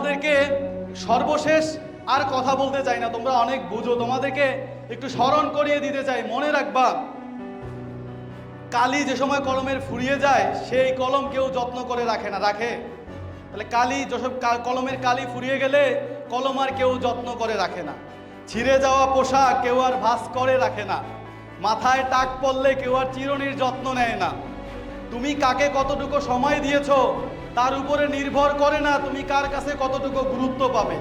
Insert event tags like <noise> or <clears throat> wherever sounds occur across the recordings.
তোমাদেরকে সর্বশেষ আর কথা বলতে চাই না। তোমরা অনেক বুঝো, তোমাদেরকে একটু স্মরণ করিয়ে দিতে চাই। মনে রাখবা, কালি যে সময় কলমের ফুরিয়ে যায়, সেই কলম কেউ যত্ন করে রাখে না। রাখে? তাহলে কালি যেসব কলমের কালি ফুরিয়ে গেলে কলম আর কেউ যত্ন করে রাখে না। ছিঁড়ে যাওয়া পোশাক কেউ আর ভাস করে রাখে না। মাথায় টাক পড়লে কেউ আর চিরনির যত্ন নেয় না। তুমি কাকে কতটুকু সময় দিয়েছ, তার উপরে নির্ভর করে না তুমি কার কাছে কতটুকু গুরুত্ব পাবে।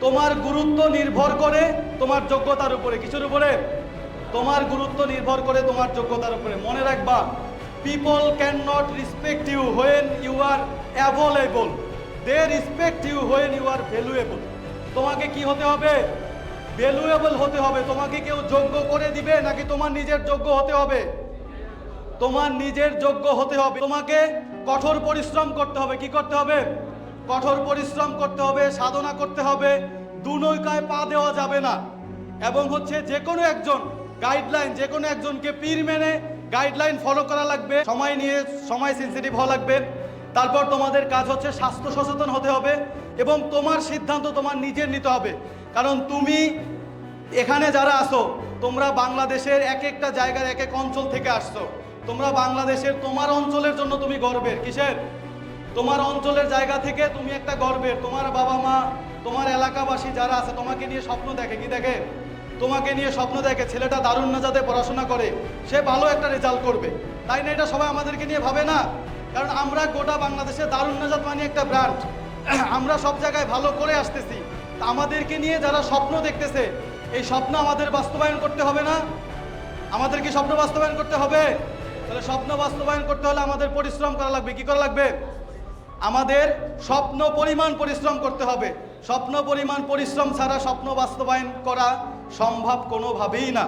তোমার গুরুত্ব নির্ভর করে তোমার যোগ্যতার উপরে। কিছুর উপরে? তোমার গুরুত্ব নির্ভর করে তোমার যোগ্যতার উপরে। মনে রাখবা people can not respect you when you are available they respect you when you are valuable তোমাকে কি হতে হবে? ভ্যালুয়েবল হতে হবে। তোমাকে কেউ যোগ্য করে দিবে নাকি তোমার নিজের যোগ্য হতে হবে? তোমার নিজের যোগ্য হতে হবে। তোমাকে কঠোর পরিশ্রম করতে হবে। কি করতে হবে? কঠোর পরিশ্রম করতে হবে, সাধনা করতে হবে। দু নৌকায় পা দেওয়া যাবে না। এবং হচ্ছে যে কোনো একজন গাইডলাইন যে কোনো একজনকে পীর মেনে গাইডলাইন ফলো করা লাগবে। সময় নিয়ে সময় সেন্সিটিভ হওয়া লাগবে। তারপর তোমাদের কাজ হচ্ছে স্বাস্থ্য সচেতন হতে হবে এবং তোমার সিদ্ধান্ত তোমার নিজের নিতে হবে। কারণ তুমি এখানে যারা আসো তোমরা বাংলাদেশের এক একটা জায়গার এক এক অঞ্চল থেকে আসছো। তোমরা বাংলাদেশের তোমার অঞ্চলের জন্য তুমি গর্বের। কিসের? তোমার অঞ্চলের জায়গা থেকে তুমি একটা গর্বের। তোমার বাবা মা, তোমার এলাকাবাসী যারা আছে, তোমাকে নিয়ে স্বপ্ন দেখে। কি দেখে? তোমাকে নিয়ে স্বপ্ন দেখে। ছেলেটা দারুণ না যাতে পড়াশোনা করে। সে ভালো একটা রেজাল্ট করবে। তাই না এটা সবাই আমাদেরকে নিয়ে ভাবে না? কারণ আমরা গোটা বাংলাদেশে দারুণ নাজাত মানে একটা ব্র্যান্ড <clears throat> আমরা সব জায়গায় ভালো করে আসতেছি। আমাদেরকে নিয়ে যারা স্বপ্ন দেখতেছে, এই স্বপ্ন আমাদের বাস্তবায়ন করতে হবে না? আমাদের কি স্বপ্ন বাস্তবায়ন করতে হবে? তাহলে স্বপ্ন বাস্তবায়ন করতে হলে আমাদের পরিশ্রম করা লাগবে। কি করা লাগবে? আমাদের স্বপ্ন পরিমাণ পরিশ্রম করতে হবে। স্বপ্ন পরিমাণ পরিশ্রম ছাড়া স্বপ্ন বাস্তবায়ন করা সম্ভব কোনোভাবেই না।